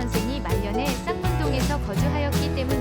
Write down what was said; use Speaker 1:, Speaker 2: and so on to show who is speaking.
Speaker 1: 선생이 말년에 쌍문동에서 거주하였기 때문에